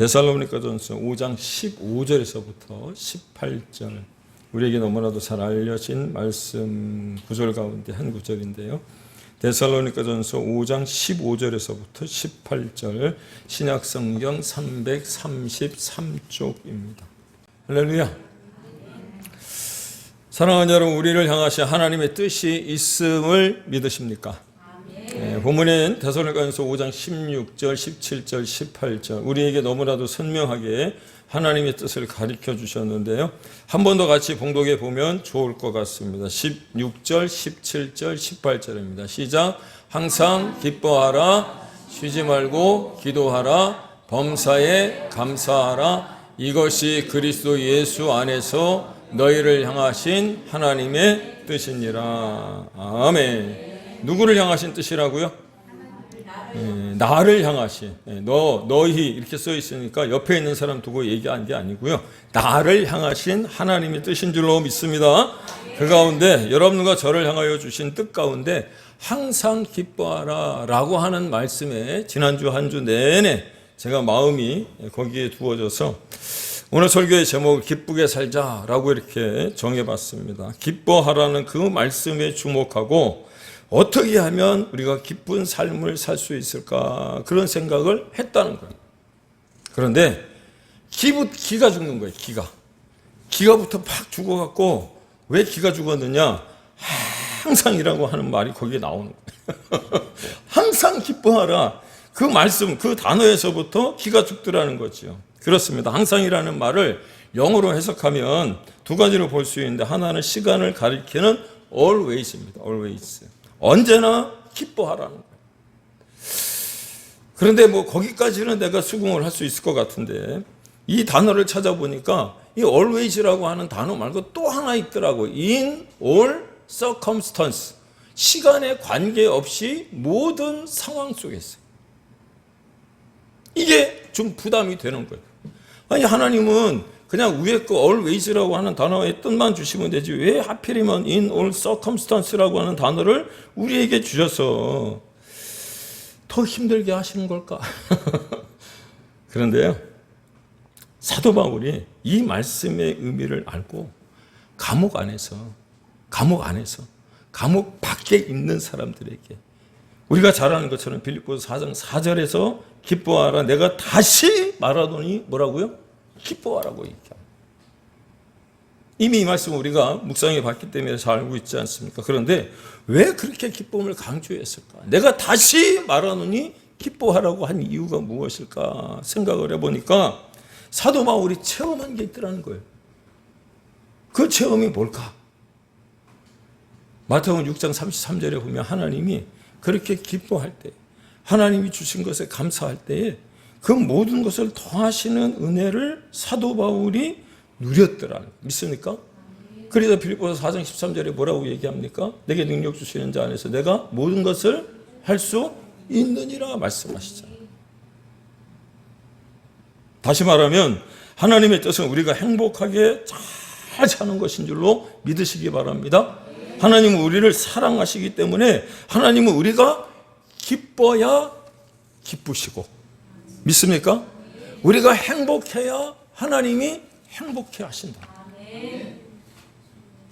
데살로니가전서 5장 15절에서부터 18절 우리에게 너무나도 잘 알려진 말씀 구절 가운데 한 구절인데요. 데살로니가전서 5장 15절에서부터 18절 신약 성경 333쪽입니다. 할렐루야. 사랑하는 여러분, 우리를 향하신 하나님의 뜻이 있음을 믿으십니까? 예, 본문엔 데살로니가전서 5장 16절, 17절, 18절 우리에게 너무나도 선명하게 하나님의 뜻을 가르쳐 주셨는데요. 한 번 더 같이 봉독해 보면 좋을 것 같습니다. 16절, 17절, 18절입니다. 시작. 항상 기뻐하라, 쉬지 말고 기도하라, 범사에 감사하라. 이것이 그리스도 예수 안에서 너희를 향하신 하나님의 뜻이니라. 아멘. 누구를 향하신 뜻이라고요? 예, 나를 향하신 예, 너 너희 이렇게 써 있으니까 옆에 있는 사람 두고 얘기한 게 아니고요. 나를 향하신 하나님의 뜻인 줄로 믿습니다. 그 가운데 여러분과 저를 향하여 주신 뜻 가운데 항상 기뻐하라 라고 하는 말씀에 지난주 한 주 내내 제가 마음이 거기에 두어져서 오늘 설교의 제목을 기쁘게 살자라고 이렇게 정해봤습니다. 기뻐하라는 그 말씀에 주목하고 어떻게 하면 우리가 기쁜 삶을 살 수 있을까 그런 생각을 했다는 거예요. 그런데 기부 기가 죽는 거예요. 기가 기가부터 팍 죽어갖고 왜 기가 죽었느냐? 항상이라고 하는 말이 거기에 나오는 거예요. 항상 기뻐하라. 그 말씀 그 단어에서부터 기가 죽더라는 거죠. 그렇습니다. 항상이라는 말을 영어로 해석하면 두 가지로 볼 수 있는데 하나는 시간을 가리키는 always입니다. always. 언제나 기뻐하라는 거예요. 그런데 뭐 거기까지는 내가 수긍을 할 수 있을 것 같은데 이 단어를 찾아보니까 이 always라고 하는 단어 말고 또 하나 있더라고. in all circumstance. 시간에 관계없이 모든 상황 속에서. 이게 좀 부담이 되는 거예요. 아니 하나님은 그냥 위에 거 always라고 하는 단어의 뜻만 주시면 되지 왜 하필이면 in all circumstance라고 하는 단어를 우리에게 주셔서 더 힘들게 하시는 걸까? 그런데요. 사도 바울이 이 말씀의 의미를 알고 감옥 안에서 감옥 안에서 감옥 밖에 있는 사람들에게 우리가 잘 아는 것처럼 빌립보서 4장 4절에서 기뻐하라 내가 다시 말하더니 뭐라고요? 기뻐하라고 얘기합니다. 이미 이 말씀 우리가 묵상해 봤기 때문에 잘 알고 있지 않습니까? 그런데 왜 그렇게 기쁨을 강조했을까? 내가 다시 말하노니 기뻐하라고 한 이유가 무엇일까 생각을 해보니까 사도 바울이 체험한 게 있더라는 거예요. 그 체험이 뭘까? 마태복음 6장 33절에 보면 하나님이 그렇게 기뻐할 때 하나님이 주신 것에 감사할 때에 그 모든 것을 더하시는 은혜를 사도 바울이 누렸더라. 믿습니까? 그래서 빌립보서 4장 13절에 뭐라고 얘기합니까? 내게 능력 주시는 자 안에서 내가 모든 것을 할 수 있느니라 말씀하시잖아요. 다시 말하면 하나님의 뜻은 우리가 행복하게 잘 사는 것인 줄로 믿으시기 바랍니다. 하나님은 우리를 사랑하시기 때문에 하나님은 우리가 기뻐야 기쁘시고 믿습니까? 우리가 행복해야 하나님이 행복해 하신다.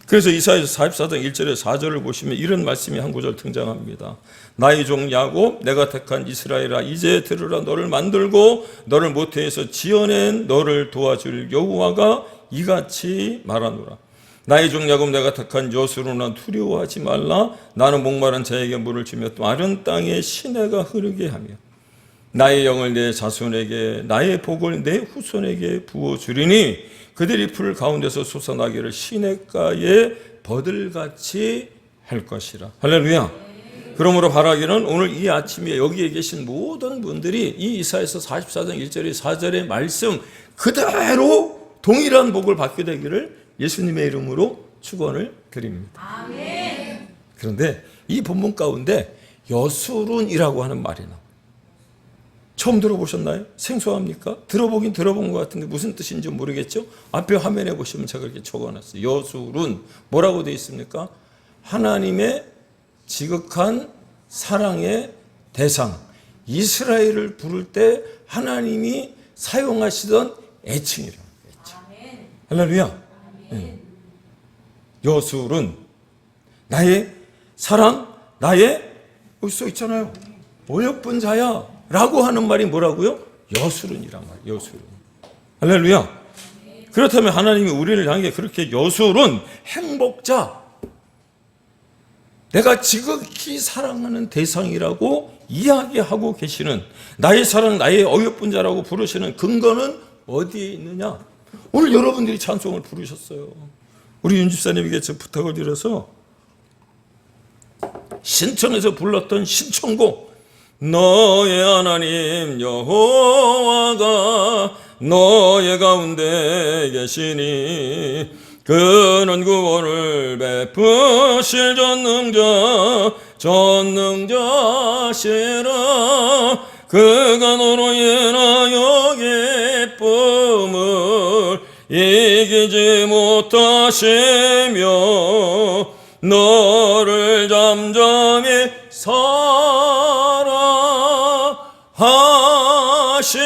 그래서 이사야서 44장 1절에 4절을 보시면 이런 말씀이 한 구절 등장합니다. 나의 종 야곱 내가 택한 이스라엘아 이제 들으라 너를 만들고 너를 모태에서 지어낸 너를 도와줄 여호와가 이같이 말하노라. 나의 종 야곱 내가 택한 여수로나 두려워하지 말라 나는 목마른 자에게 물을 주며 마른 땅에 시내가 흐르게 하며 나의 영을 내 자손에게 나의 복을 내 후손에게 부어 주리니 그들이 풀 가운데서 솟아나기를 시냇가에 버들같이 할 것이라 할렐루야 그러므로 바라기는 오늘 이 아침에 여기에 계신 모든 분들이 이 이사에서 44장 1절의 4절의 말씀 그대로 동일한 복을 받게 되기를 예수님의 이름으로 축원을 드립니다. 그런데 이 본문 가운데 여수룬이라고 하는 말이 나와. 처음 들어보셨나요? 생소합니까? 들어보긴 들어본 것 같은데 무슨 뜻인지 모르겠죠? 앞에 화면에 보시면 제가 이렇게 적어놨어요. 여수룬 뭐라고 되어 있습니까? 하나님의 지극한 사랑의 대상 이스라엘을 부를 때 하나님이 사용하시던 애칭이라. 애칭. 할렐루야. 예. 여술은 나의 사랑, 나의 여기 써 있잖아요. 어여쁜 자야. 라고 하는 말이 뭐라고요? 여술은이란 말, 여술은. 할렐루야. 그렇다면 하나님이 우리를 향해 그렇게 여술은 행복자, 내가 지극히 사랑하는 대상이라고 이야기하고 계시는 나의 사랑, 나의 어여쁜 자라고 부르시는 근거는 어디에 있느냐? 오늘 여러분들이 찬송을 부르셨어요. 우리 윤 집사님에게 저 부탁을 드려서 신청해서 불렀던 신청곡 너의 하나님 여호와가 너의 가운데 계시니 그는 구원을 베푸실 전능자 전능자시라. 그가 너로 인하여 기쁨을 이기지 못하시며 너를 잠잠히 사 랑하시며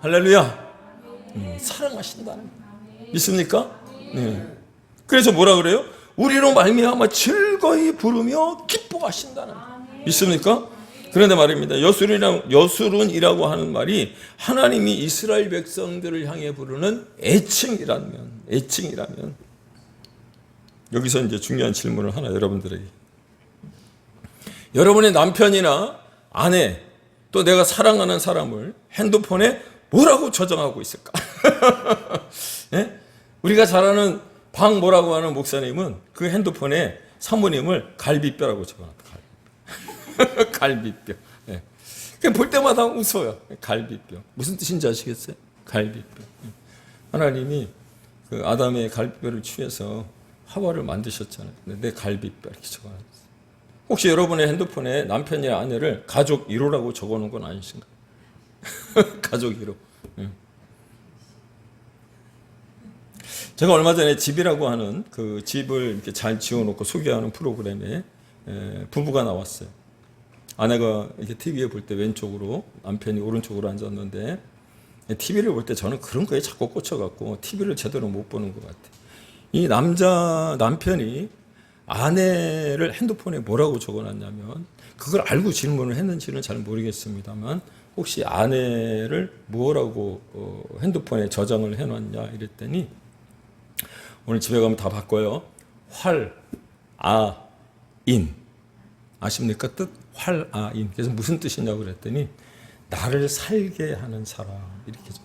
할렐루야 음, 사랑하신다는 믿습니까? 네. 그래서 뭐라 그래요? 우리로 말미암아 즐거이 부르며 기뻐하신다는 믿습니까? 그런데 말입니다. 여술이라 여술은이라고 하는 말이 하나님이 이스라엘 백성들을 향해 부르는 애칭이라면 애칭이라면 여기서 이제 중요한 질문을 하나 여러분들에게 여러분의 남편이나 아내 또 내가 사랑하는 사람을 핸드폰에 뭐라고 저장하고 있을까? 예? 우리가 잘 아는 방 뭐라고 하는 목사님은 그 핸드폰에 사모님을 갈비뼈라고 적어놨다. 갈비뼈. 갈비뼈. 예. 볼 때마다 웃어요. 갈비뼈. 무슨 뜻인지 아시겠어요? 갈비뼈. 예. 하나님이 그 아담의 갈비뼈를 취해서 하와를 만드셨잖아요. 내 갈비뼈 이렇게 적어놨어요. 혹시 여러분의 핸드폰에 남편이나 아내를 가족 1호라고 적어놓은 건 아니신가요? 가족 1호. 예. 제가 얼마 전에 집이라고 하는 그 집을 이렇게 잘 지어놓고 소개하는 프로그램에 에, 부부가 나왔어요. 아내가 이렇게 TV에 볼 때 왼쪽으로 남편이 오른쪽으로 앉았는데 TV를 볼 때 저는 그런 거에 자꾸 꽂혀갖고 TV를 제대로 못 보는 것 같아요. 이 남자 남편이 아내를 핸드폰에 뭐라고 적어놨냐면 그걸 알고 질문을 했는지는 잘 모르겠습니다만 혹시 아내를 뭐라고 어, 핸드폰에 저장을 해놨냐 이랬더니 오늘 집에 가면 다 바꿔요. 활, 아, 인. 아십니까? 뜻? 활, 아, 인. 그래서 무슨 뜻이냐고 그랬더니 나를 살게 하는 사람. 이렇게 좀.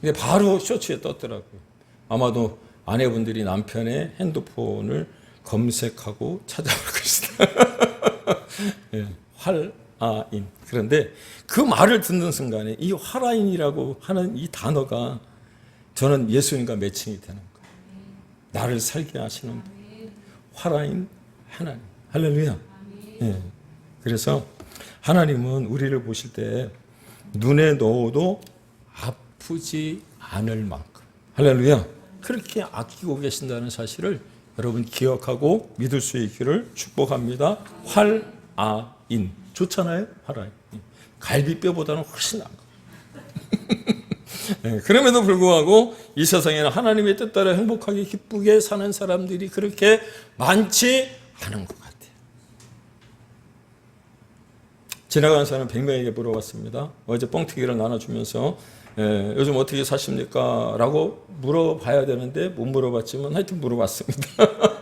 근데 바로 쇼츠에 떴더라고요. 아마도 아내분들이 남편의 핸드폰을 검색하고 찾아올 것이다. 예, 활, 아, 인. 그런데 그 말을 듣는 순간에 이 활아인이라고 하는 이 단어가 저는 예수님과 매칭이 되는 거예요. 나를 살게 하시는 분. 화라인 하나님. 할렐루야. 예. 그래서 하나님은 우리를 보실 때 눈에 넣어도 아프지 않을 만큼. 할렐루야. 그렇게 아끼고 계신다는 사실을 여러분 기억하고 믿을 수 있기를 축복합니다. 활아인. 좋잖아요? 활아인. 갈비뼈보다는 훨씬 나은 거. 네, 그럼에도 불구하고 이 세상에는 하나님의 뜻 따라 행복하게 기쁘게 사는 사람들이 그렇게 많지 않은 것 같아요. 지나가는 사람 100명에게 물어봤습니다. 어제 뻥튀기를 나눠주면서 예, 요즘 어떻게 사십니까? 라고 물어봐야 되는데 못 물어봤지만 하여튼 물어봤습니다.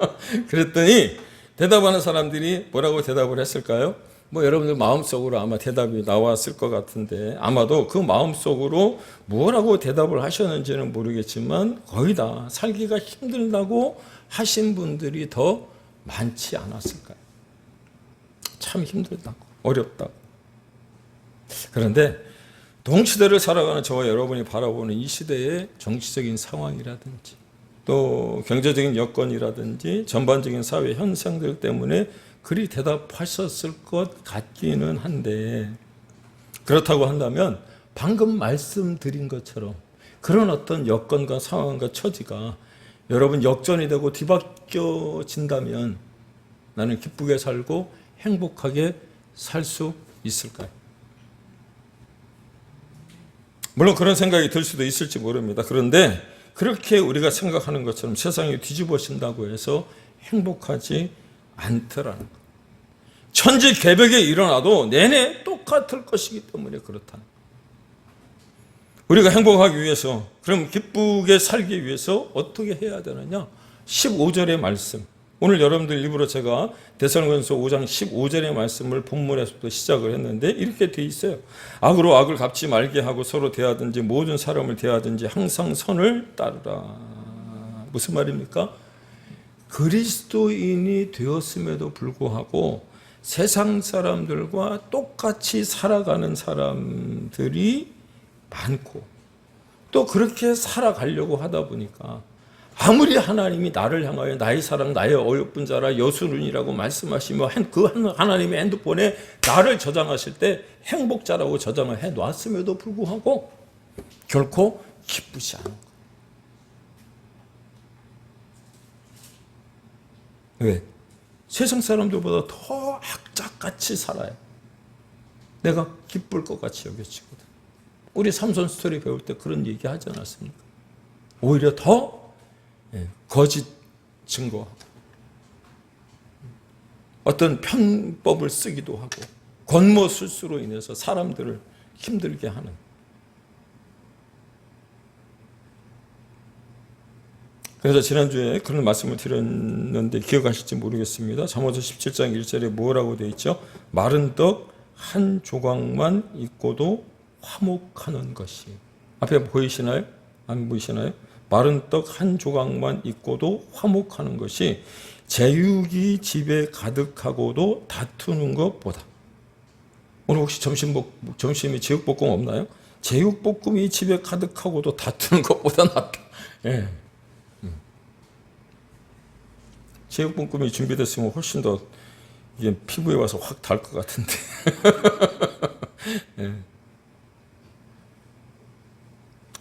그랬더니 대답하는 사람들이 뭐라고 대답을 했을까요? 뭐 여러분들 마음속으로 아마 대답이 나왔을 것 같은데 아마도 그 마음속으로 뭐라고 대답을 하셨는지는 모르겠지만 거의 다 살기가 힘들다고 하신 분들이 더 많지 않았을까요? 참 힘들다고 어렵다고 그런데 동시대를 살아가는 저와 여러분이 바라보는 이 시대의 정치적인 상황이라든지 또 경제적인 여건이라든지 전반적인 사회 현상들 때문에 그리 대답하셨을 것 같기는 한데 그렇다고 한다면 방금 말씀드린 것처럼 그런 어떤 여건과 상황과 처지가 여러분 역전이 되고 뒤바뀌어진다면 나는 기쁘게 살고 행복하게 살 수 있을까요? 물론 그런 생각이 들 수도 있을지 모릅니다. 그런데 그렇게 우리가 생각하는 것처럼 세상이 뒤집어진다고 해서 행복하지 않더라는 것. 천지 개벽에 일어나도 내내 똑같을 것이기 때문에 그렇다. 우리가 행복하기 위해서, 그럼 기쁘게 살기 위해서 어떻게 해야 되느냐? 15절의 말씀. 오늘 여러분들 일부러 제가 대선건서 5장 15절의 말씀을 본문에서부터 시작을 했는데 이렇게 돼 있어요. 악으로 악을 갚지 말게 하고 서로 대하든지 모든 사람을 대하든지 항상 선을 따르라. 무슨 말입니까? 그리스도인이 되었음에도 불구하고 세상 사람들과 똑같이 살아가는 사람들이 많고 또 그렇게 살아가려고 하다 보니까 아무리 하나님이 나를 향하여 나의 사랑, 나의 어여쁜 자라 여수룬이라고 말씀하시며 그 하나님의 핸드폰에 나를 저장하실 때 행복자라고 저장을 해 놨음에도 불구하고 결코 기쁘지 않은 거예요. 왜? 세상 사람들보다 더 악착같이 살아요. 내가 기쁠 것 같이 여겨지거든. 우리 삼손 스토리 배울 때 그런 얘기 하지 않았습니까? 오히려 더 예, 거짓 증거하고 어떤 편법을 쓰기도 하고 권모 술수로 인해서 사람들을 힘들게 하는 그래서 지난주에 그런 말씀을 드렸는데 기억하실지 모르겠습니다. 잠언서 17장 1절에 뭐라고 되어 있죠? 마른 떡 한 조각만 있고도 화목하는 것이 앞에 보이시나요? 안 보이시나요? 마른 떡 한 조각만 있고도 화목하는 것이 제육이 집에 가득하고도 다투는 것보다 오늘 혹시 점심 점심에 제육볶음 없나요? 제육볶음이 집에 가득하고도 다투는 것보다 낫다. 예. 제육볶음이 준비됐으면 훨씬 더 이게 피부에 와서 확 달 것 같은데. 예.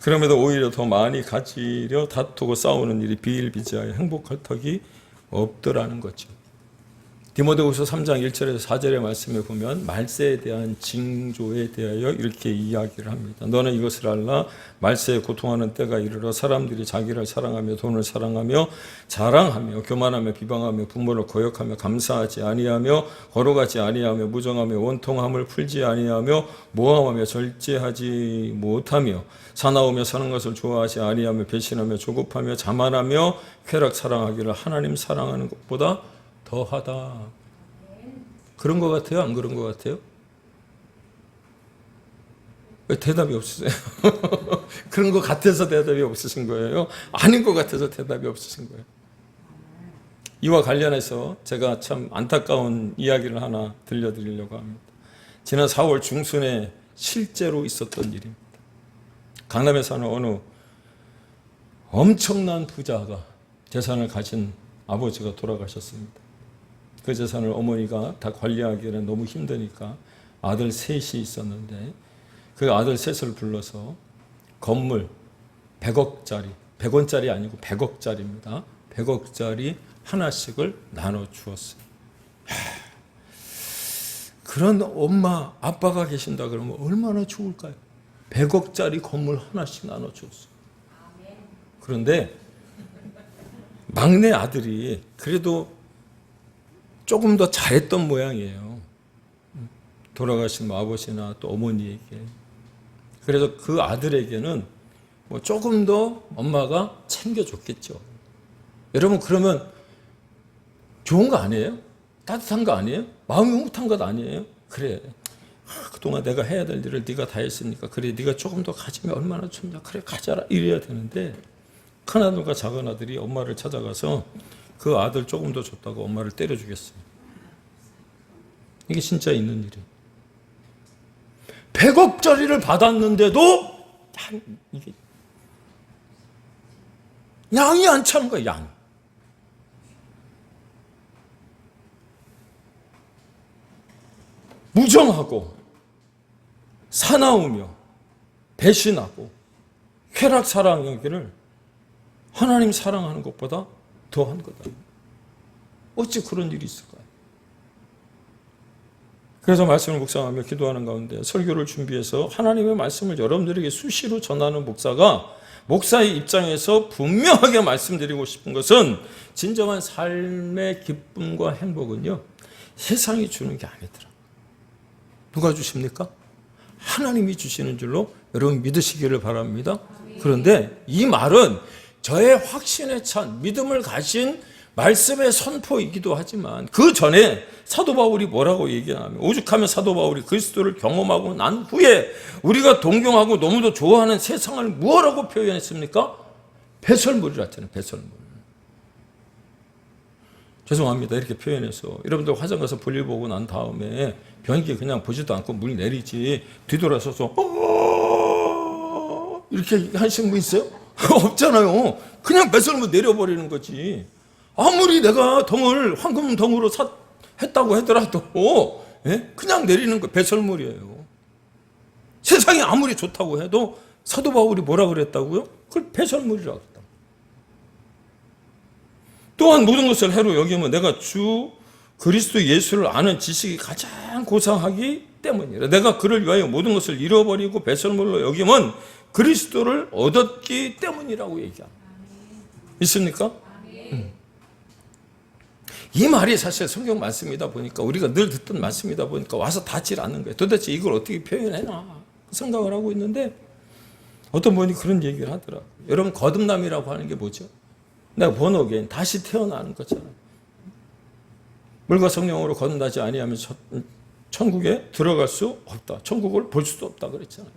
그럼에도 오히려 더 많이 가지려 다투고 싸우는 일이 비일비재하여 행복할 턱이 없더라는 거죠. 디모데후서 3장 1절에서 4절의 말씀에 보면 말세에 대한 징조에 대하여 이렇게 이야기를 합니다. 너는 이것을 알라 말세에 고통하는 때가 이르러 사람들이 자기를 사랑하며 돈을 사랑하며 자랑하며 교만하며 비방하며 부모를 거역하며 감사하지 아니하며 걸어가지 아니하며 무정하며 원통함을 풀지 아니하며 모함하며 절제하지 못하며 사나우며 사는 것을 좋아하지 아니하며 배신하며 조급하며 자만하며 쾌락 사랑하기를 하나님 사랑하는 것보다 더하다. 그런 것 같아요? 안 그런 것 같아요? 왜 대답이 없으세요? 그런 것 같아서 대답이 없으신 거예요? 아닌 것 같아서 대답이 없으신 거예요? 이와 관련해서 제가 참 안타까운 이야기를 하나 들려드리려고 합니다. 지난 4월 중순에 실제로 있었던 일입니다. 강남에 사는 어느 엄청난 부자가 재산을 가진 아버지가 돌아가셨습니다. 그 재산을 어머니가 다 관리하기에는 너무 힘드니까 아들 셋이 있었는데 그 아들 셋을 불러서 건물 100억짜리, 100원짜리 아니고 100억짜리입니다. 100억짜리 하나씩을 나눠 주었어요. 그런 엄마, 아빠가 계신다 그러면 얼마나 좋을까요? 100억짜리 건물 하나씩 나눠 줬어요. 그런데 막내 아들이 그래도 조금 더 잘했던 모양이에요. 돌아가신 아버지나 또 어머니에게. 그래서 그 아들에게는 뭐 조금 더 엄마가 챙겨줬겠죠. 여러분, 그러면 좋은 거 아니에요? 따뜻한 거 아니에요? 마음이 흐뭇한 것 아니에요? 그래. 아, 그동안 내가 해야 될 일을 네가 다 했으니까 그래 네가 조금 더 가지면 얼마나 좋냐 그래 가져라 이래야 되는데 큰 아들과 작은 아들이 엄마를 찾아가서 그 아들 조금 더 줬다고 엄마를 때려 주겠어요. 이게 진짜 있는 일이에요. 100억짜리를 받았는데도 양이 안 차는 거야, 양. 무정하고 사나우며 배신하고 쾌락 사랑하기를 하나님 사랑하는 것보다 더 한 거다. 어찌 그런 일이 있을까요? 그래서 말씀을 묵상하며 기도하는 가운데 설교를 준비해서 하나님의 말씀을 여러분들에게 수시로 전하는 목사가 목사의 입장에서 분명하게 말씀드리고 싶은 것은 진정한 삶의 기쁨과 행복은요 세상이 주는 게 아니더라. 누가 주십니까? 하나님이 주시는 줄로 여러분 믿으시기를 바랍니다. 그런데 이 말은 저의 확신에 찬 믿음을 가진 말씀의 선포이기도 하지만 그 전에 사도 바울이 뭐라고 얘기하냐면 오죽하면 사도 바울이 그리스도를 경험하고 난 후에 우리가 동경하고 너무도 좋아하는 세상을 무엇라고 표현했습니까? 배설물이라 했잖아요. 배설물. 죄송합니다. 이렇게 표현해서 여러분들 화장 가서 볼일 보고 난 다음에 변기 그냥 보지도 않고 물 내리지 뒤돌아서서 어 이렇게 하시는 분 있어요? 없잖아요. 그냥 배설물 내려버리는 거지. 아무리 내가 덩을 황금 덩으로 사, 했다고 하더라도 예? 그냥 내리는 거 배설물이에요. 세상이 아무리 좋다고 해도 사도 바울이 뭐라 그랬다고요? 그걸 배설물이라고 했다. 또한 모든 것을 해로 여기면 내가 주 그리스도 예수를 아는 지식이 가장 고상하기 때문이라. 내가 그를 위하여 모든 것을 잃어버리고 배설물로 여기면 그리스도를 얻었기 때문이라고 얘기합니다. 있습니까? 음. 이 말이 사실 성경 말씀이다 보니까 우리가 늘 듣던 말씀이다 보니까 와서 닿질 않는 거예요. 도대체 이걸 어떻게 표현해나 생각을 하고 있는데 어떤 분이 그런 얘기를 하더라고요. 여러분 거듭남이라고 하는 게 뭐죠? 내가 번호겐 다시 태어나는 거잖아요. 물과 성령으로 거듭나지 아니하면 천국에 들어갈 수 없다. 천국을 볼 수도 없다 그랬잖아요.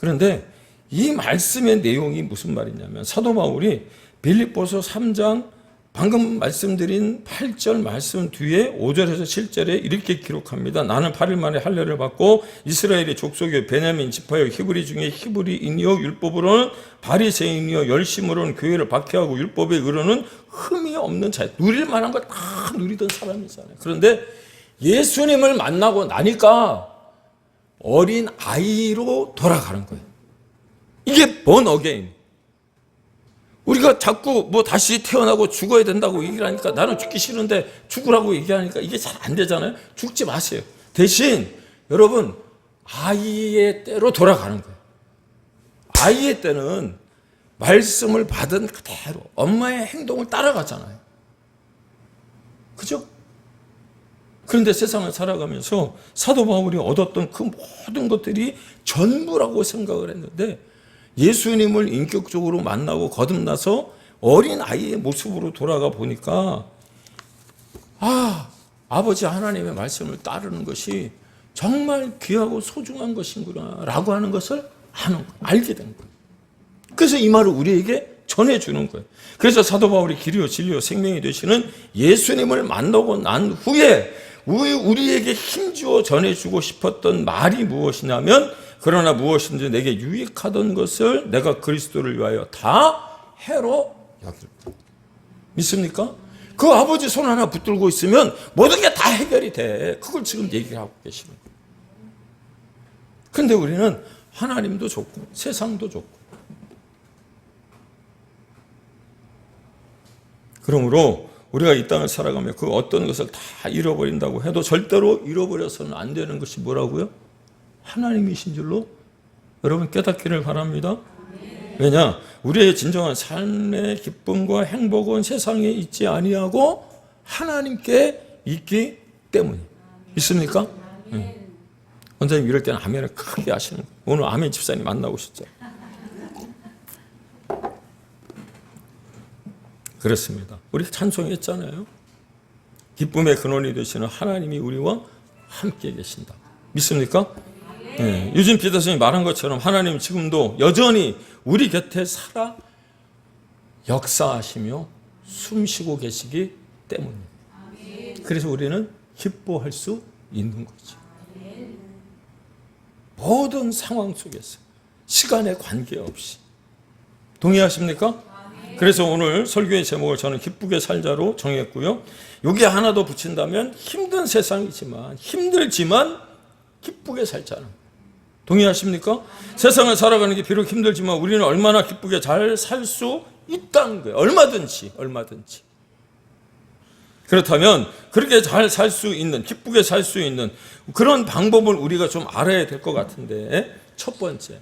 그런데 이 말씀의 내용이 무슨 말이냐면 사도 바울이 빌립보서 3장 방금 말씀드린 8절 말씀 뒤에 5절에서 7절에 이렇게 기록합니다. 나는 8일 만에 할례를 받고 이스라엘의 족속의 베냐민 지파여 히브리 중에 히브리인이요 율법으로는 바리새인이요 열심으로는 교회를 박해하고 율법에 의로는 흠이 없는 자 누릴 만한 거다 누리던 사람이잖아요. 그런데 예수님을 만나고 나니까 어린 아이로 돌아가는 거예요. 이게 번 어게인. 우리가 자꾸 뭐 다시 태어나고 죽어야 된다고 얘기를 하니까 나는 죽기 싫은데 죽으라고 얘기하니까 이게 잘 안 되잖아요. 죽지 마세요. 대신 여러분 아이의 때로 돌아가는 거예요. 아이의 때는 말씀을 받은 그대로 엄마의 행동을 따라가잖아요. 그죠? 그런데 세상을 살아가면서 사도 바울이 얻었던 그 모든 것들이 전부라고 생각을 했는데 예수님을 인격적으로 만나고 거듭나서 어린 아이의 모습으로 돌아가 보니까 아 아버지 하나님의 말씀을 따르는 것이 정말 귀하고 소중한 것인구나라고 하는 것을 아는 알게 된 거예요. 그래서 이 말을 우리에게 전해주는 거예요. 그래서 사도 바울이 길이요 진리요 생명이 되시는 예수님을 만나고 난 후에 우리에게 힘주어 전해주고 싶었던 말이 무엇이냐면 그러나 무엇인지 내게 유익하던 것을 내가 그리스도를 위하여 다 해로 여길 믿습니까? 그 아버지 손 하나 붙들고 있으면 모든 게 다 해결이 돼. 그걸 지금 얘기를 하고 계시는 거예요. 근데 우리는 하나님도 좋고 세상도 좋고 그러므로 우리가 이 땅을 살아가며 그 어떤 것을 다 잃어버린다고 해도 절대로 잃어버려서는 안 되는 것이 뭐라고요? 하나님이신 줄로 여러분 깨닫기를 바랍니다. 왜냐? 우리의 진정한 삶의 기쁨과 행복은 세상에 있지 아니하고 하나님께 있기 때문에 있습니까? 응. 원장님 이럴 때는 아멘을 크게 하시는 거예요. 오늘 아멘 집사님 만나고 싶죠. 그렇습니다. 우리 찬송했잖아요. 기쁨의 근원이 되시는 하나님이 우리와 함께 계신다. 믿습니까? 네. 유진 피터슨이 말한 것처럼 하나님 지금도 여전히 우리 곁에 살아 역사하시며 숨쉬고 계시기 때문입니다. 그래서 우리는 기뻐할 수 있는 거죠. 모든 상황 속에서 시간에 관계없이 동의하십니까? 그래서 오늘 설교의 제목을 저는 기쁘게 살자로 정했고요. 여기 하나 더 붙인다면 힘든 세상이지만 힘들지만 기쁘게 살자는 동의하십니까? 세상을 살아가는 게 비록 힘들지만 우리는 얼마나 기쁘게 잘 살 수 있다는 거예요. 얼마든지, 얼마든지. 그렇다면 그렇게 잘 살 수 있는 기쁘게 살 수 있는 그런 방법을 우리가 좀 알아야 될 것 같은데 첫 번째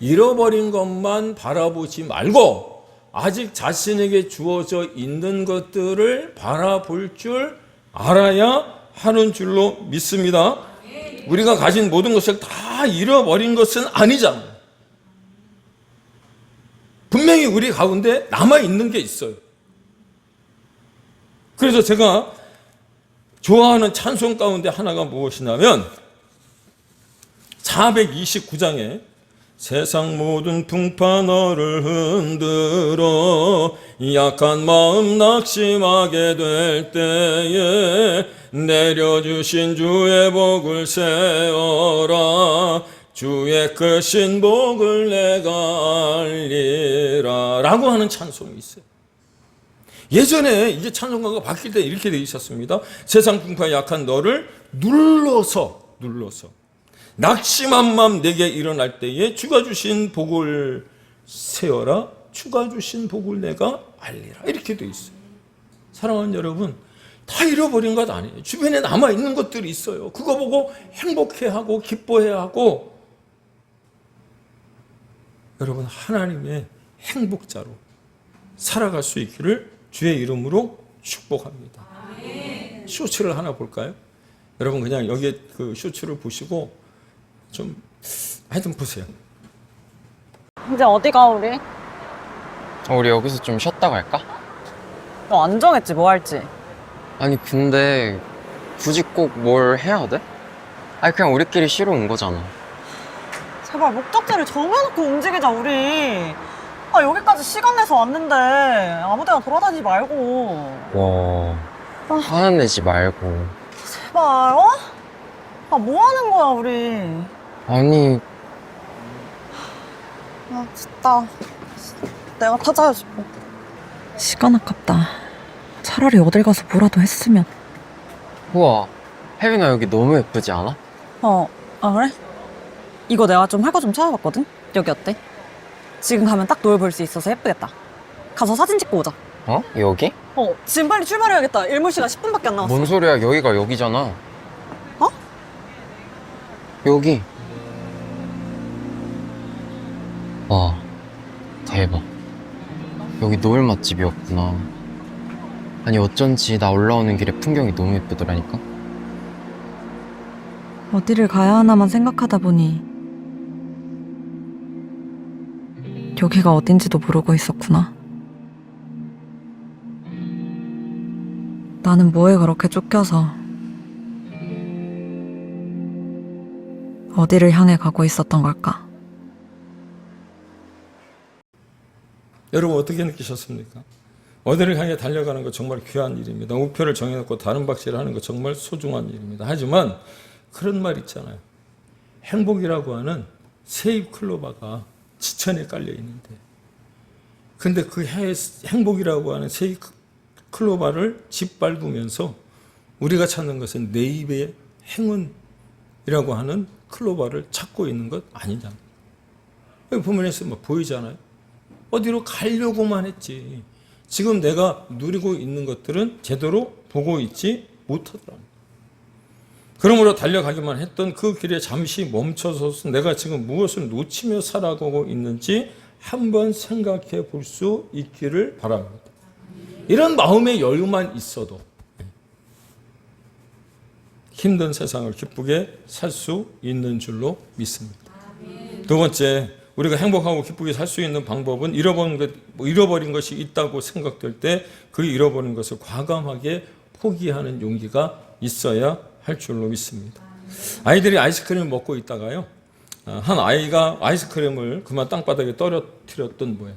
잃어버린 것만 바라보지 말고 아직 자신에게 주어져 있는 것들을 바라볼 줄 알아야 하는 줄로 믿습니다. 우리가 가진 모든 것을 다 잃어버린 것은 아니잖아요. 분명히 우리 가운데 남아 있는 게 있어요. 그래서 제가 좋아하는 찬송 가운데 하나가 무엇이냐면 429장에 세상 모든 풍파 너를 흔들어 약한 마음 낙심하게 될 때에 내려주신 주의 복을 세워라 주의 크신 복을 내가 알리라 라고 하는 찬송이 있어요. 예전에 이제 찬송가가 바뀔 때 이렇게 되어 있었습니다. 세상 풍파에 약한 너를 눌러서 눌러서 낙심한 마음 내게 일어날 때에 주가 주신 복을 세어라 주가 주신 복을 내가 알리라 이렇게 되어 있어요. 사랑하는 여러분 다 잃어버린 것 아니에요. 주변에 남아 있는 것들이 있어요. 그거 보고 행복해하고 기뻐해하고 여러분 하나님의 행복자로 살아갈 수 있기를 주의 이름으로 축복합니다. 쇼츠를 하나 볼까요? 여러분 그냥 여기에 그 쇼츠를 보시고 좀 하여튼 보세요. 이제 어디 가 우리? 어, 우리 여기서 좀 쉬었다 갈까? 너 안 정했지 뭐 할지 아니 근데 굳이 꼭 뭘 해야 돼? 아니 그냥 우리끼리 쉬러 온 거잖아 제발 목적지를 정해놓고 움직이자 우리 아 여기까지 시간 내서 왔는데 아무 데나 돌아다니지 말고 와 화는 내지 말고 제발 어? 아 뭐 하는 거야 우리 아니 아 진짜 내가 찾아야지 뭐 시간 아깝다 차라리 어딜 가서 뭐라도 했으면 우와 혜빈아 여기 너무 예쁘지 않아? 어, 아 그래? 이거 내가 좀 할 거 좀 찾아봤거든? 여기 어때? 지금 가면 딱 노을 볼 수 있어서 예쁘겠다 가서 사진 찍고 오자 어? 여기? 어 지금 빨리 출발해야겠다 일몰 시간 10분밖에 안 남았어 뭔 소리야 여기가 여기잖아 어? 여기 대박 여기 노을 맛집이었구나 아니 어쩐지 나 올라오는 길에 풍경이 너무 예쁘더라니까 어디를 가야 하나만 생각하다 보니 여기가 어딘지도 모르고 있었구나. 나는 뭐에 그렇게 쫓겨서 어디를 향해 가고 있었던 걸까? 여러분 어떻게 느끼셨습니까? 어디를 향해 달려가는 거 정말 귀한 일입니다. 목표를 정해놓고 다른 박질을 하는 거 정말 소중한 일입니다. 하지만 그런 말 있잖아요. 행복이라고 하는 세입 클로바가 지천에 깔려 있는데, 근데 그 해- 행복이라고 하는 세입 클로바를 짓밟으면서 우리가 찾는 것은 내 입의 행운이라고 하는 클로바를 찾고 있는 것뭐 보이잖아요. 어디로 가려고만 했지. 지금 내가 누리고 있는 것들은 제대로 보고 있지 못하더라. 그러므로 달려가기만 했던 그 길에 잠시 멈춰서 내가 지금 무엇을 놓치며 살아가고 있는지 한번 생각해 볼 수 있기를 바랍니다. 이런 마음의 여유만 있어도 힘든 세상을 기쁘게 살 수 있는 줄로 믿습니다. 두 번째, 우리가 행복하고 기쁘게 살 수 있는 방법은 잃어버린, 것, 뭐 잃어버린 것이 있다고 생각될 때 그 잃어버린 것을 과감하게 포기하는 용기가 있어야 할 줄로 믿습니다. 아이들이 아이스크림을 먹고 있다가요. 아, 한 아이가 아이스크림을 그만 땅바닥에 떨어뜨렸던 모양.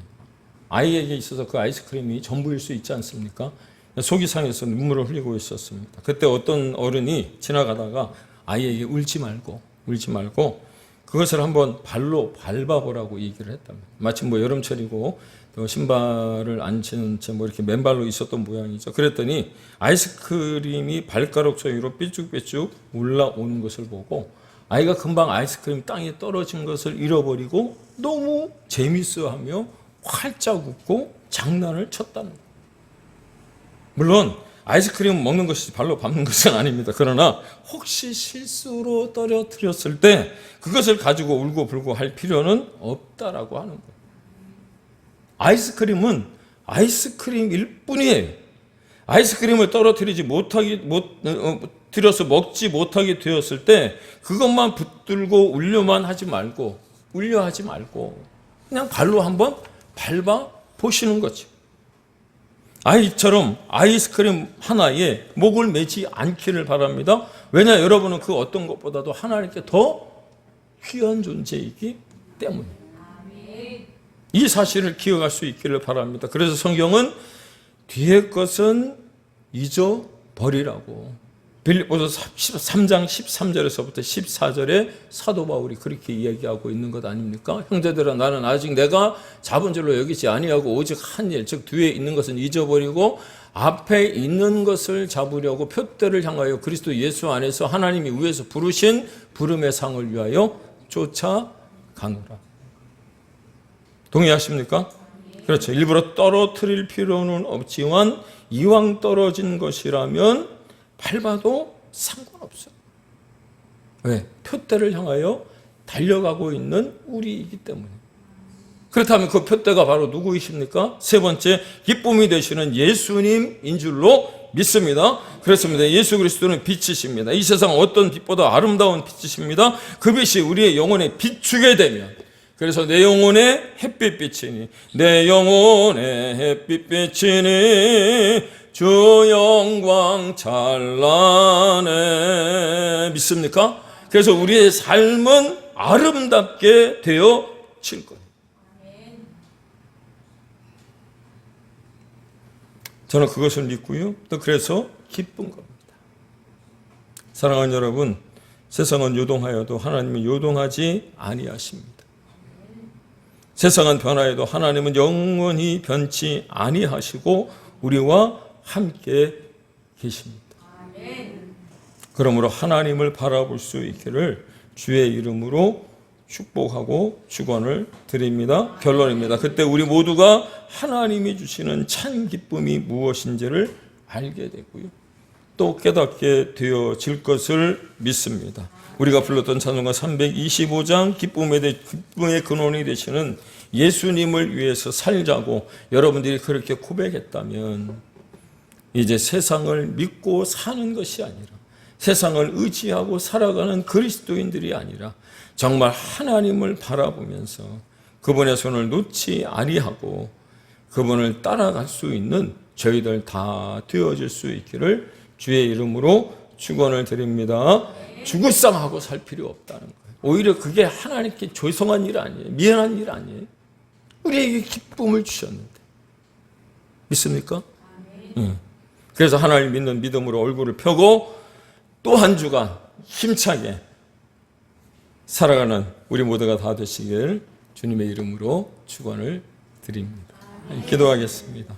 아이에게 있어서 그 아이스크림이 전부일 수 있지 않습니까? 속이 상해서 눈물을 흘리고 있었습니다. 그때 어떤 어른이 지나가다가 아이에게 울지 말고 울지 말고 그것을 한번 발로 밟아보라고 얘기를 했답니다. 마침 뭐 여름철이고 또 신발을 안 신은 채 뭐 이렇게 맨발로 있었던 모양이죠. 그랬더니 아이스크림이 발가락 사이로 삐쭉삐쭉 올라오는 것을 보고 아이가 금방 아이스크림 땅에 떨어진 것을 잃어버리고 너무 재밌어하며 활짝 웃고 장난을 쳤다는 거예요. 물론 아이스크림 먹는 것이 발로 밟는 것은 아닙니다. 그러나 혹시 실수로 떨어뜨렸을 때 그것을 가지고 울고 불고 할 필요는 없다라고 하는 거예요. 아이스크림은 아이스크림일 뿐이에요. 아이스크림을 떨어뜨리지 못하기 못 어, 들여서 먹지 못하게 되었을 때 그것만 붙들고 울려만 하지 말고 울려 하지 말고 그냥 발로 한번 밟아 보시는 거죠. 아이처럼 아이스크림 하나에 목을 매지 않기를 바랍니다. 왜냐 여러분은 그 어떤 것보다도 하나님께 더 귀한 존재이기 때문에. 이 사실을 기억할 수 있기를 바랍니다. 그래서 성경은 뒤의 것은 잊어버리라고. 빌립보서 3장 13절에서부터 14절에 사도 바울이 그렇게 이야기하고 있는 것 아닙니까? 형제들아 나는 아직 내가 잡은 줄로 여기지 아니하고 오직 한 일, 즉 뒤에 있는 것은 잊어버리고 앞에 있는 것을 잡으려고 표대를 향하여 그리스도 예수 안에서 하나님이 위에서 부르신 부름의 상을 위하여 쫓아가노라. 동의하십니까? 그렇죠. 일부러 떨어뜨릴 필요는 없지만 이왕 떨어진 것이라면 밟아도 상관없어요. 왜? 표대를 향하여 달려가고 있는 우리이기 때문에. 그렇다면 그 표대가 바로 누구이십니까? 세 번째, 기쁨이 되시는 예수님인 줄로 믿습니다. 그렇습니다. 예수 그리스도는 빛이십니다. 이 세상 어떤 빛보다 아름다운 빛이십니다. 그 빛이 우리의 영혼에 비추게 되면 그래서 내 영혼에 햇빛 비치니 내 영혼에 햇빛 비치니 주 영광 찬란해 믿습니까? 그래서 우리의 삶은 아름답게 되어질 거예요. 저는 그것을 믿고요. 또 그래서 기쁜 겁니다. 사랑하는 여러분, 세상은 요동하여도 하나님은 요동하지 아니하십니다. 세상은 변화해도 하나님은 영원히 변치 아니하시고 우리와 함께 계십니다. 그러므로 하나님을 바라볼 수 있기를 주의 이름으로 축복하고 축원을 드립니다. 결론입니다. 그때 우리 모두가 하나님이 주시는 참 기쁨이 무엇인지를 알게 되고요. 또 깨닫게 되어질 것을 믿습니다. 우리가 불렀던 찬송가 325장 기쁨의, 대- 기쁨의 근원이 되시는 예수님을 위해서 살자고 여러분들이 그렇게 고백했다면 이제 세상을 믿고 사는 것이 아니라 세상을 의지하고 살아가는 그리스도인들이 아니라 정말 하나님을 바라보면서 그분의 손을 놓지 아니하고 그분을 따라갈 수 있는 저희들 다 되어질 수 있기를 주의 이름으로 축원을 드립니다. 죽을상하고 살 필요 없다는 거예요. 오히려 그게 하나님께 죄송한 일 아니에요. 미안한 일 아니에요. 우리에게 기쁨을 주셨는데 믿습니까? 응. 그래서 하나님 믿는 믿음으로 얼굴을 펴고 또 한 주간 힘차게 살아가는 우리 모두가 다 되시길 주님의 이름으로 축원을 드립니다. 기도하겠습니다.